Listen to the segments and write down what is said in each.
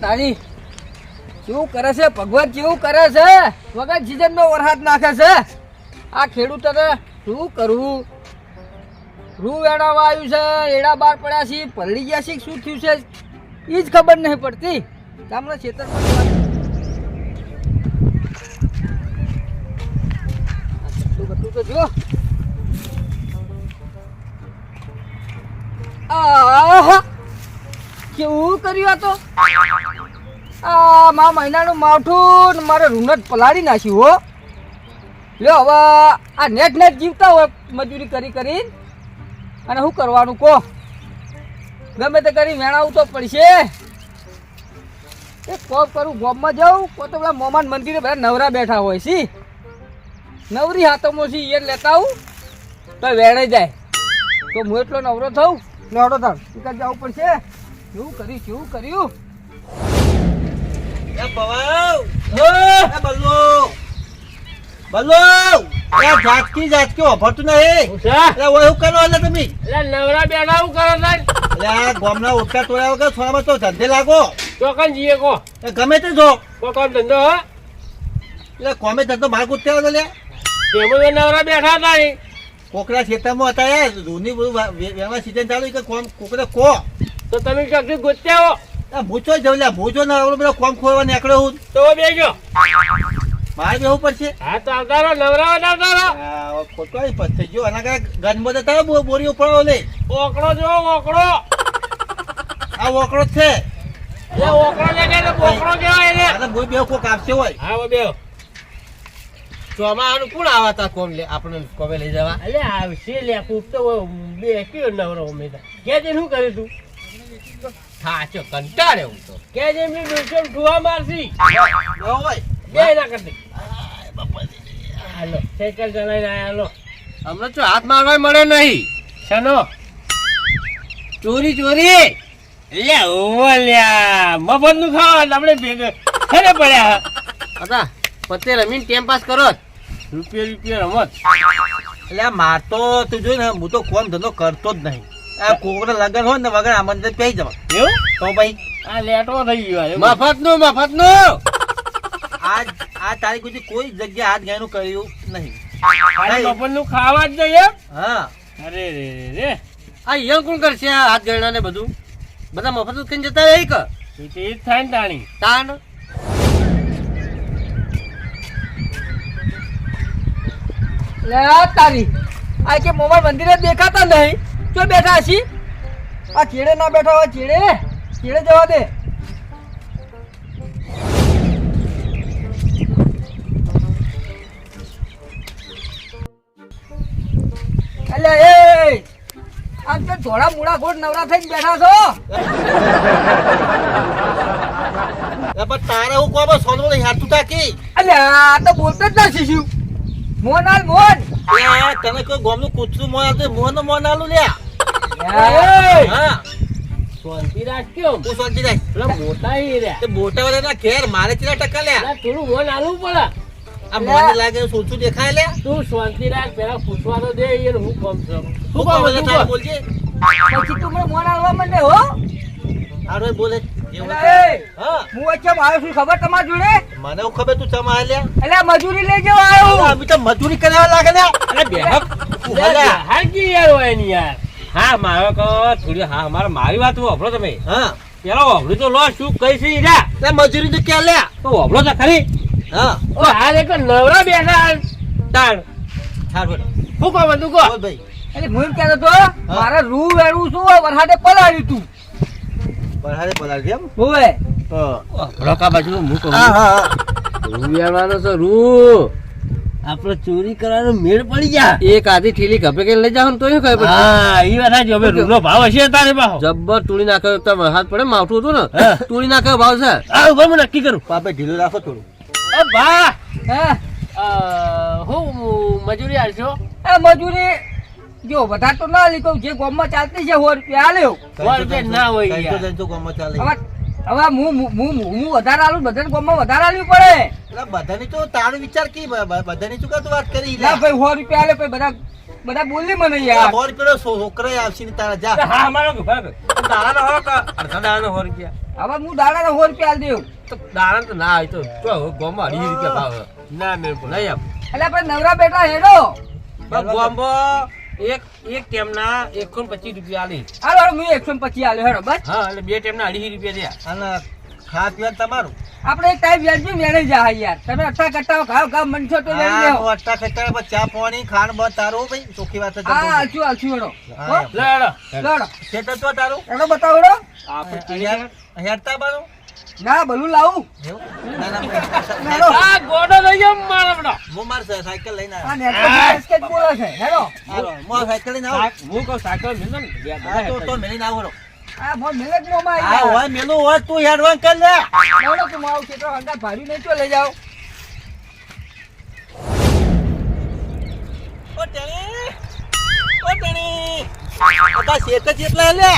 તારી. કેવું કરે છે? વગર જીજન નો વરસાદ નાખે છે? આ ખેડૂતોને શું કરવું રૂ વેણાવા આવ્યું છે, એડા બાર પડ્યા છે પલળી ગયા છે શું થયું છે? એ ખબર નહીં પડતી. ગામના ખેતરમાં બધું તો જો આહા! કેવું કર્યું આ તો? આ મા મહિનાનું માવઠું મારે રૂનટ પલાળી નાખ્યું, હો. લ્યો, હવે આ નેટ નેટ જીવતા હોય મજૂરી કરી કરી અને શું કરવાનું કહો? ગમે તે કરી વેણાવું તો પડશે. એ કોમ કરું ગોમમાં જાઉં કો તો પેલા મોમાન મંદિરે બધા નવરા બેઠા હોય છે નવરી હાથોમાં છે એ લેતા આવું? તો વેણે જાય. તો હું એટલો નવરો થઉં નવરો થાવ ટીકા જવું પડશે. શું કર્યું કેવું કર્યું? એ પવાવ એ બલ્લો! બલ્લો! એ ઝાટકી ઝાટકી ઓફરતું નહીં. એટલે ઓય હું કરો એટલે તમે? નવરા બેઠા હું કરો તાર એટલે ઓટકા તોડ્યા વગર થોડામાં તો ધંધે લાગો. ચોકન જીએ કો? એ ગમે તે જો. કો કામ ધંધો હા? એટલે કોમે ધંધો ભાગ કૂદતા હતો લે. નવરા બેઠા હતા કોકડા કોકરા ખેતરમાં હતા યાર. રૂની બધું વ્યવહાર સીઝન ચાલુ કે કોમ કોકરે કો. તો તમે ચોકથી ગોત્યા હો આ મૂચો જ લે મૂછો ના આવડો બધો કોમ ખોવા નીકળ્યો હું. તો બેજો. મારે બેવું પડશે? હા તો આવતા રહો નવરા આવતા રહો ખોટો આવી જો આના કાંઈ ગનમાં જતા બોરી ઉપર લે. ઓકળો જો ઓકળો. આ વોકડો છે. એ ઓકળો જગ્યાએ તો બોકળો કહેવાય એને. આને બોય બે કોક આપશે હોય. હા વો બેહો. ચોમાહાનું કોણ આવાતા કોમ લે? આપણે કોમે લઈ જવા. અલે આવશે લે કૂપ તો બે કયો નવરો ઉમેદા કે શું કર્યું તું? થાચો કંટાળે હું તો. કે જે મે ડોસો ઠુવા મારસી હોય. બે ના કરતી હાલો સાયકલ ચલાવીને આયા હાલો. હમણાં તો હાથ મારવા મળે નહીં. શનો? ચોરી ચોરી. લે ઓલ્યા લ્યા મફતનું ખાવા આપણે ભેગા ખરે પડ્યા. હતા પતે રમીને ટાઈમ પાસ કરો. રૂપિયા રૂપિયા રમત. એટલે માર તો તું જોઈ ને હું તો કોમ ધંધો કરતો જ નહીં. આ કોકરા લગન હોય ને વગર આમંત્રણ પી જવા એવું? તો ભાઈ આ લેટો થઈ ગયો મફતનું મફતનું આજ આ તારીખ સુધી કોઈ જગ્યા હાથ ગાયનું કર્યું નહીં. ખાલી ખાવા જ નહીં હા. અરે રે રે રે. આ યંગ કોણ કરશે આ હાથ ગણના ને બધું? બધા મફત કઈ જતા રહી કે એ જ થાય ને તાણી. તાણ? લે તારી. આ કે મોબાઈલ મંદિરે દેખાતા નહીં? જો બેઠા છી આ ચેડે ના બેઠા હોય ચેડે? ચેડે જવા દે. અલે એ આમ તો ધોળા મૂળા ગોળ નવરા થઈને બેઠા છો. પણ તારે હું કહો સોનો હાથ તું તાકી આ તો બોલતો જ નથી શું મોન આલ મોન. તમે તને કોઈ ગોમનું કૂતરું મોન મોન મોન આલું લ્યા. એ, હા. શાંતિ રાખ કેમ હું સોચી જાય પેલા મોટા ઈ રહ્યા તે મોટા વાળાના ઘેર મારે ચેલા ટકા લ્યા. થોડું મન આલું પડે. આ મને લાગે સોચું દેખાય તું શાંતિ રાખ પેલા પૂછવા તો દે એને હું કોમ છું. શું શું કોમ કોમ એટલે હતું તારે કોમ? બોલજે. પછી તું મને હો? હારો બોલે. એટલે હા. હું વચ્ચે આવ્યો છું ખબર તમારા જોડે? મને હું ખબર તું ચમા લ્યા એટલે મજૂરી લઈ જવા આવ્યો અમે તો મજૂરી કરવા લાગે હાજી અરે બેહક. લે. યાર હોય એની યાર. હા મારો કહો થોડી હા મારે મારી વાત વાપરો તમે? હા. પેલો વાપરું તો લો શું કઈ છે ઈરા તે મજૂરી તો ક્યાં લ્યા? તો વાપરો તો ખરી. હા. ઓ હાલ એક નવરા બેઠા તાણ. હાર બોલ. હું કામ બંધુ કહો. ભાઈ. એટલે હું કહેતો તો મારે રૂ વેરું હોય? વરસાદે પલાળ્યું તું. વરસાદે પલાડી એમ? હોય હા. બાજુ હું કહું. હા હા રૂ વેરવાનો છે રૂ. આપણે ચોરી કરવાનો મેળ પડી જા એક આધી ઠીલી કપે કે લઈ જાવ તો શું કહે હા ઈ વાત હવે રૂનો ભાવ હશે તારે ભાવ જબ્બર તોડી નાખ્યો તો હાથ પડે માવઠું હતું ને હા. નાખ્યો ભાવ છે. આ ઊભા હું નક્કી કરું. પાપે ઢીલો રાખો થોડું. અ ભા હે? હું મજૂરી આલશો એ મજૂરી? જો વધારે તો ના લીધો જે ગોમમાં ચાલતી છે સો રૂપિયા આલ્યો. સો રૂપિયા ના હોય યાર. ત્રણસો ચાલે. હવે હું હું- હું હું વધારે આલું બધાને ગામમાં વધારે આલવી પડે. એટલે બધાની તો તારો વિચાર કી? બધાની શું કાં વાત કરી? ના ભાઈ 100 રૂપિયા આલે ભાઈ બધા બધા બોલી મને યાર. બોર પેલો છોકરો આવશે ને તારા જા. હા અમારો ભાઈ. તારા હો કે અડધા દાડાનો હો રૂપિયા. હવે હું દાડા 100 રૂપિયા આલ દેવું તો દાડા તો ના આય તો તો ગોમાં અઢી રૂપિયા ભાવ ના મેં. નહીં આપ એટલે આપણે નવરા બેટા હેડો. બસ ગોમાં એક એક ટેમના એકસો ને પચીસ રૂપિયા આલી. હાલો હાલો, હું એકસો પચીસ આલ્યો હેડો બસ. હા એટલે બે ટેમના અઢી રૂપિયા થયા અને ખાત પીવા તમારું. આપણે એક ટાઈમ વ્યાજબી મેળે જા યાર. તમે અઠા કટ્ટા ખાવ ખાવ મન છો તો લઈ લેવો. અટ્ટા ખટ્ટા પર ચા પાણી ખાણ બ તારું ભાઈ. ચોખ્ખી વાત છે હા આલશું આલશું હેડો. લેડો ખેતર તો તારું? હેડો બતાવો હેડો. આપણે હેડ- હેડતા બારું ના ભલું લાવું. ના, ગોડો લઈ મારા. હું માર સાયકલ લઈને આ નેટ પર બોલે છે. હેડો હું સાયકલ લઈને આવું હું કહું સાયકલ મેલો ને, તો તો. આ જ મોમાં હોય મેલું હોય તું હેડવાન કર લે. હેડો તું મારું ખેતર હંગા નહીં તો લઈ જાઓ. ઓ ટેણી. ઓ ટેણી. બધા શેઠ જ એટલા લે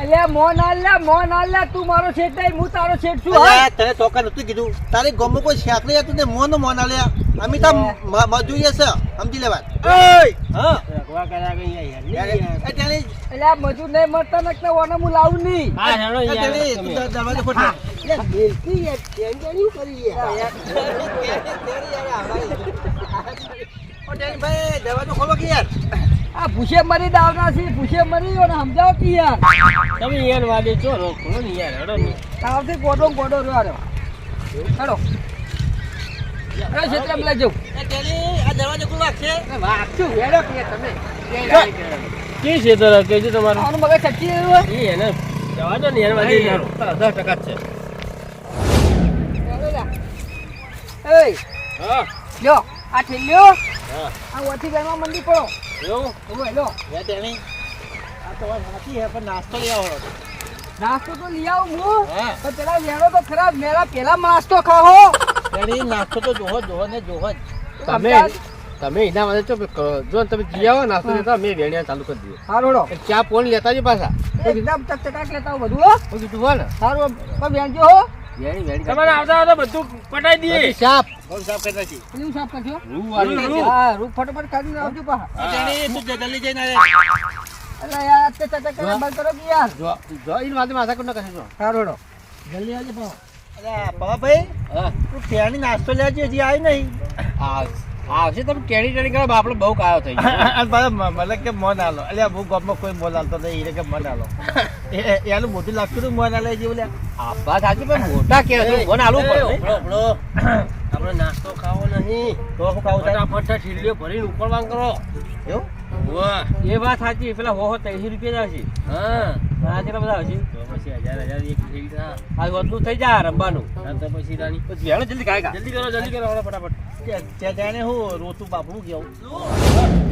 અલ્યા મોન આલ્યા મોન આલ્યા તું મારો શેઠ નહીં હું તારો શેઠ છું હા તને ચોક્કસ નતું કીધું. તારી ગમો કોઈ શાકરી હતું ને મોન મોન આલ્યા અમે તો મ- મજૂરી છે સમજી લેવા હા. રખવા કર્યા કે યાર, યાર, યાર, યાર. એ ટેણી, અલ્યા મજૂર નહીં મળતા ને એટલે ઓને હું લાવું નહીં. હા, હેડો યાર, ટેણી, તમે. તું દર- દરવાજો ખોલ. અલ્યા બેલકી યાર ટેન્જણી કરી યાર. ઓ ટેણી ભાઈ, દરવાજો ખોલો કે યાર? આ ભૂસે મરી દાવના છે ભૂસે મરી અને સમજાવો કે યાર? તમે યાર વાગે છો રોકો ને યાર હેડો ને. તાવથી ગોડો ગોડો રહ્યો હારો. હેડો. અરે જાઉં એ ટેણી, આ દરવાજો ખુલ્લો રાખશે? વાગશું હેડો કે તમે. કે છે તારા કે છે તમારું? આનું મગજ છટકી રહ્યું એ એને જવા ને યાર વાગે. દસ ટકા છે. એ હા. લ્યો આ ઠેલ્યો. હા. આ ઓથી બેમાં મંડી પડો. એવું ઓય લો. એ ટેણી, આ તો વાત સાચી છે, પણ નાસ્તો લઈ આવો નાસ્તો તો લઈ આવું હું. પણ પેલા તો ખરાબ મેળા પેલા નાસ્તો ખાઓ ટેણી, નાસ્તો તો જોહો જ, જોવો ને તમે તમે એના માટે ચો જો તમે જી આવો નાસ્તો લેતા મેં વેણિયા ચાલુ કરી દીધું હારોડો ચા પોણ લેતા જ પાછા. એકદમ ચકચકાટ લેતા આવું બધું હો. કીધું હો ને. સારું પણ વેણજો હો. તમારે આવતા આવતા બધું પટાઈ દઈએ. સાફ. કરી નાખી. પેલું સાફ કરજો. રૂ વાળી. હા રૂપ ફટાફટ કાઢીને આવજો પા એ તું જલ્દી જઈને અરે અલા યાર આ તે ચકચક કરે બંધ કરો કે યાર. જો જો ઈન વાતે માથા કોણ કશે જો. જલ્દી આવજો પા અલ્યા, પવાભાઈ, હા. તું ટેણી નાસ્તો લેવા જે હજી આવી નહીં. આ આવશે તમે ટેડી ટેડી કરો આપણે બહુ કાયો થઈ ગયો. મને કે મન આલો. એટલે હું ગામમાં કોઈ મોન આલતો નહીં એને કે મન આલો. એનું મોટું લાગતું હતું મોન આલે જેવું આપવા આ વાત સાચી પણ મોટા કે છે? મને આલવું પડે આપણે નાસ્તો ખાવો નહીં. તો શું ખાવું થાય ફટાફટ ઠીલીઓ ભરીને ઉપરવાન કરો. એવું? એ વાત સાચી પેલા હો હો ત્રીસ રૂપિયા જ હશે હા આ કેટલા બધા હશે? તો હજાર હજાર એક થઈ ગયા આ વધુ થઈ જાય રમવાનું. તો પછી રાની પછી હેડો જલ્દી કાય જલ્દી કરો જલ્દી કરો હેડો ફટાફટ. તે- તે હું રોતું બાપડું કેવું?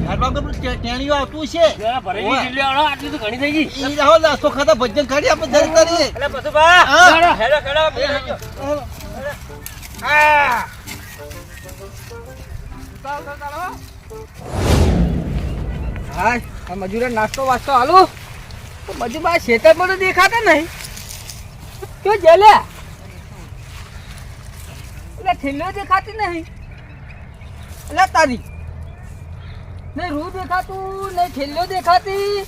હારમાં પેલું ટે- ટેણીઓ આવતું છે ભરેલી ઓવે. ઠીલીઓ આટલી તો ઘણી થઈ ગઈ. ઈ રહો નાસ્તો ખાતા ભજન કાઢી આપણે જલ્દી કરીએ એટલે પછી બા હા. હેડો હેડો હેડો બે હેડો. આ. હા. આ મજૂરે નાસ્તો વાસ્તો હાલું. મજૂર બા પણ તો દેખાતા નહીં. તો જલે. એટલે થેલીઓ દેખાતી નહીં. એટલે તારી. નહીં રૂ દેખાતું, નહીં થેલીઓ દેખાતી.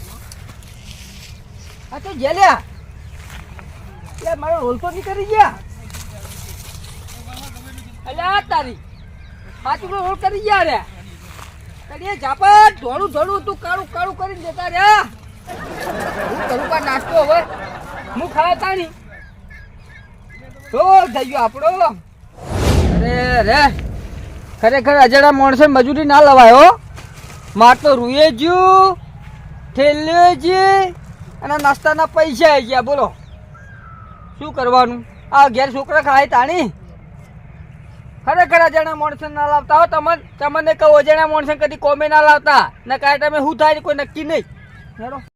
આ તો જલ્યા એટલે મારો રોલ તો નીકળી ગયા. એટલે આ તારી. પાછું રોલ કરી ગયા રે. કરીએ ઝાપટ ધોળું ધોળું તું કાળું કાળું કરીને જતા રહ્યા. ખરેખર અજાડા માણસે મજૂરી ના લવાય માર તો રૂએ જ્યું થેલ્યો છે અને નાસ્તાના પૈસા આવી ગયા, બોલો. શું કરવાનું? આ ઘેર છોકરા ખાય તાણી ખરેખર અજાણા માણસો ના લાવતા, હો. તમને તમને કહું અજાણા માણસે કદી કોમે ના લાવતા. ને કાંઈ તમે શું થાય કોઈ નક્કી નહીં. હેડો.